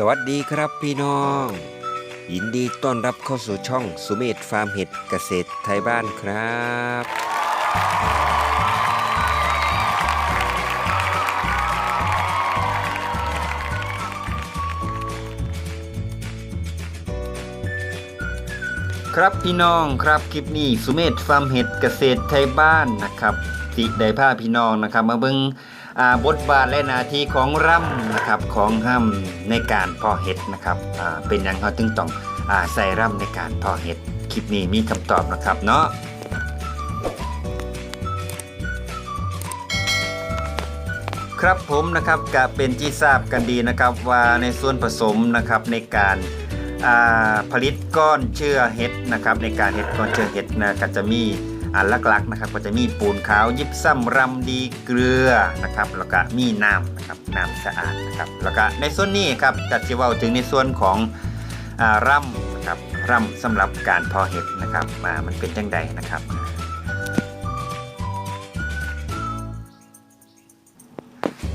สวัสดีครับพี่น้อง ยินดีต้อนรับเข้าสู่ช่องสุเมธฟาร์มเห็ดเกษตรไทยบ้านครับ ครับพี่น้องครับคลิปนี้สุเมธฟาร์มเห็ดเกษตรไทยบ้านนะครับสิได้พาพี่น้องนะครับ มาเบิ่ง บทบาทและนาทีของร่ำนะครับของห้ำในการพาะเห็ดนะครับเป็นหยังเขาถึงต้องอใส่ร่ำในการพาะเห็ดคลิปนี้มีคำตอบนะครับเนาะครับผมนะครับก็เป็นที่ทราบกันดีนะครับว่าในส่วนผสมนะครับในการผลิตก้อนเชื้อเห็ดนะครับในการเห็ดก้อนเชื้อเห็ดนะก็จะมี อันหลักๆนะครับก็จะมีปูนขาวยิบซ้ำรำดีเกลือนะครับแล้วก็มีน้ำนะครับน้ำสะอาดนะครับแล้วก็ในส่วนนี้ครับก็จะเว่าถึงในส่วนของอร่ำนะครับร่ำสำหรับการพาะเห็ดนะครับมามันเป็นจังใดนะครับ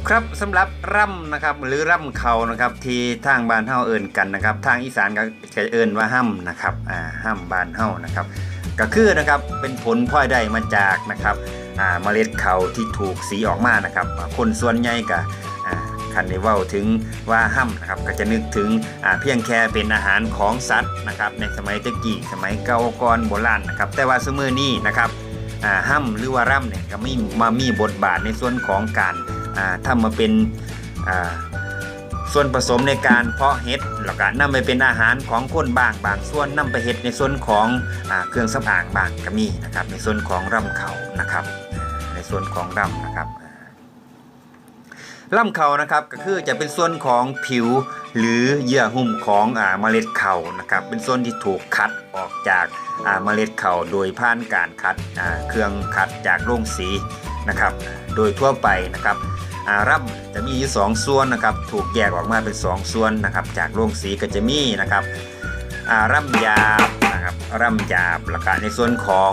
ครับสำหรับร่ำนะครับหรือร่ำเขานะครับที่ทางบ้านเฮาเอิ้นกันนะครับ ทางอีสานก็จะเอิ้นว่าห้ำนะครับอ่าห้ำบ้านเฮานะครับ ก็คือนะครับเป็นผลพลอยได้มาจากนะครับเมล็ดเขาที่ถูกสีออกมานะครับ คนส่วนใหญ่ก็อ่าคันได้ว้าถึงว่าห้ำนะครับก็จะนึกถึงเพียงแค่เป็นอาหารของสัตว์นะครับในสมัยตะกี้สมัยเก่าก่อนโบราณนะครับแต่ว่าสมือนี้นะครับอ่าห้ำหรือว่าร่ำเนี่ยก็ไมีมามีบทบาทในส่วนของการอ่าทำมาเป็น ส่วนผสมในการเพาะเห็ดแล้วก็นำไปเป็นอาหารของคนบางบางส่วนนำไปเห็ดในส่วนของอเครื่องสำอางบางก็มีนะครับ ในส่วนของร่ำเขานะครับ ในส่วนของร่ำนะครับร่ำเขานะครับก็คือจะเป็นส่วนของผิวหรือเยื่อหุ้มของอ่าเมล็ดเขานะครับ เป็นส่วนที่ถูกคัดออกจากอ่าเมล็ดเขาโดยผ่านการคัดอ่าเครื่องคัดจากโรงสีนะครับ โดยทั่วไปนะครับ อารัมจะมีอยู่สองส่วนนะครับถูกแยกออกมาเป็นสองส่วนนะครับ จากโรงสีก็จะมีนะครับอารัมยาบนะครับรัมยาบแล้วก็ในส่วนของ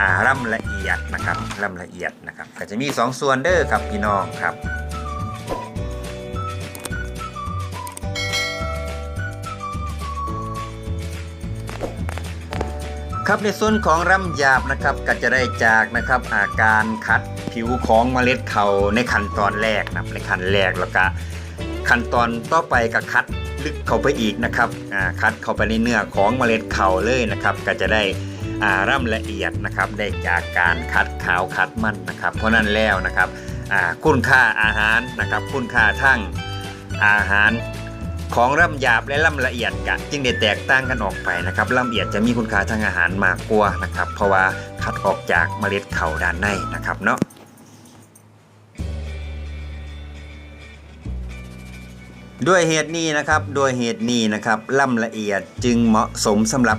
อารัมละเอียดนะครับรัมละเอียดนะครับก็จะมีสองส่วนเด้อครับพี่น้องครับ ครับในส่วนของร่ำหยาบนะครับก็จะได้จากนะครับอาการคัดผิวของเมล็ดเขาในขั้นตอนแรกนะในขั้นแรกแล้วก็ขั้นตอนต่อไปก็คัดลึกเข้าไปอีกนะครับคัดเข้าไปในเนื้อของเมล็ดเขาเลยนะครับก็จะได้ร่ำละเอียดนะครับได้จากการคัดขาวคัดมันนะครับ เพราะนั้นแล้วนะครับคุณค่าอาหารนะครับคุณค่าทั้งอาหาร ของร่ำหยาบและร่ำละเอียดกะจึงได้แตกต่างกันออกไปนะครับร่ำละเอียดจะมีคุณค่าทางอาหารมากกว่านะครับ เพราะว่าคัดออกจากเมล็ดเข่าด้านในนะครับเนาะด้วยเหตุนี้นะครับด้วยเหตุนี้นะครับร่ำละเอียดจึงเหมาะสมสำหรับ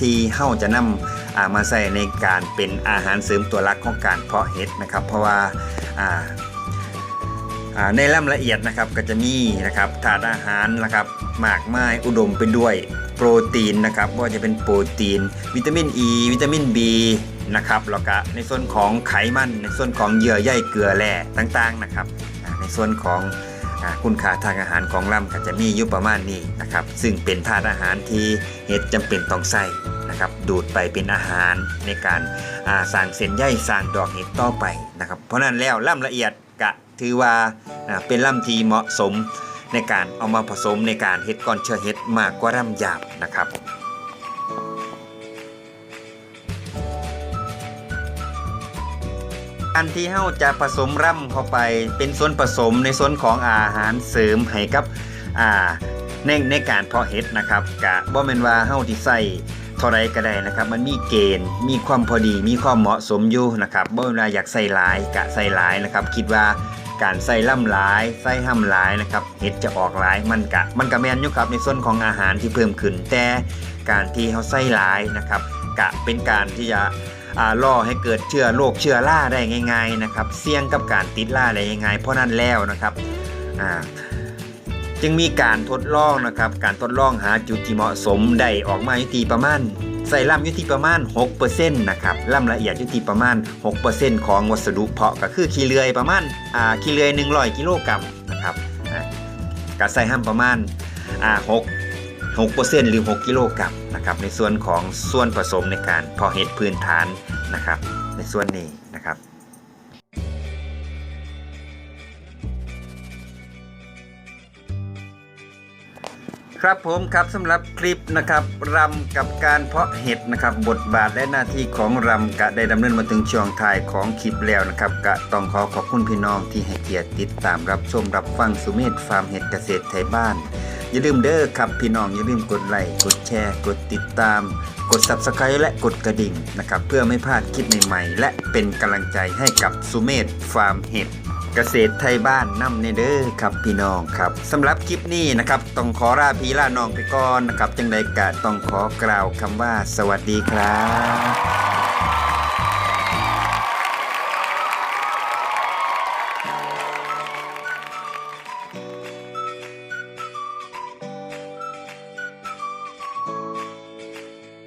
ที่เฮาจะนำอ่ามาใส่ในการเป็นอาหารเสริมตัวหลักของการเพาะเห็ดนะครับ เพราะว่า ในล่ำละเอียดนะครับก็จะมีนะครับถาดอาหารนะครับมากมายอุดมไปด้วยโปรตีนนะครับว่าจะเป็นโปรตีน วิตามิน E วิตามิน B นะครับแล้วก็ในส่วนของไขมัน ในส่วนของเยื่อใยเกลือแร่ต่างๆนะครับในส่วนของคุณค่าทางอาหารของล่ำก็จะมีอยู่ประมาณนี้นะครับซึ่งเป็นธาตุอาหารที่เห็ดจำเป็นต้องใส่นะครับดูดไปเป็นอาหารในการสร้างเส้นใยสร้างดอกเห็ดต่อไปนะครับเพราะนั้นแล้วล่ำละเอียด ถือว่าเป็นล่ำทีเหมาะสมในการเอามาผสมในการเฮ็ดก้อนเชื้อเฮ็ดมากกว่าล่ำหยาบนะครับการที่เฮาจะผสมร่ำเข้าไปเป็นส่วนผสมในส่วนของอาหารเสริมให้กับอ่าในในการเพาะเห็ดนะครับกะบ่แม่นว่าเฮาที่ใส่เท่าไรก็ได้นะครับ มันมีเกณฑ์มีความพอดีมีความเหมาะสมอยู่นะครับบ่แม่นว่าอยากใส่หลายกะใส่หลายนะครับ คิดว่า การใส่ล่ำหลายใส่ห้ำหลายนะครับเห็ดจะออกหลายมันกะมันกะแมนอยู่ครับในส่วนของอาหารที่เพิ่มขึ้น แต่การที่เขาใส่หลายนะครับกะเป็นการที่จะอ่าล่อให้เกิดเชื้อโรคเชื้อราได้ง่าย ๆนะครับ เสี่ยงกับการติดราได้ง่ายๆเพราะนั้นแล้วนะครับอ่าจึงมีการทดลองนะครับ การทดลองหาจุดที่เหมาะสมได้ออกมาอยู่ที่ประมาณ ใส่ล่ำอยู่ที่ประมาณ6%นะครับล่ำละเอียดอยู่ที่ประมาณ 6%ของวัสดุเพาะก็คือขี้เลื่อยประมาณอ่าขี้เลื่อย100กิโลกรัมนะครับก็ใส่ห้ำประมาณอ่า6 6%หรือ 6 กิโลกรัมนะครับในส่วนของส่วนผสมในการเพาะเห็ดพื้นฐานนะครับในส่วนนี้นะครับ ครับผมครับสำหรับคลิปนะครับรำกับการเพาะเห็ดนะครับ บทบาทและหน้าที่ของรำกะได้ดำเนินมาถึงช่วงท้ายของคลิปแล้วนะครับกะต้องขอขอบคุณพี่น้องที่ให้เกียรติติดตามรับชมรับฟังสุเมธฟาร์มเห็ดเกษตรไทยบ้าน อย่าลืมเด้อครับพี่น้องอย่าลืมกดไลค์กดแชร์ กดติดตาม กด subscribe และกดกระดิ่งนะครับเพื่อไม่พลาดคลิปใหม่ๆและเป็นกำลังใจให้กับสุเมธฟาร์มเห็ด เกษตรไทยบ้านนำในเด้อครับพี่น้องครับสำหรับคลิปนี้นะครับต้องขอลาพี่ลาน้องไปก่อนนะครับจังใดกะต้องขอกล่าวคำว่าสวัสดีครับ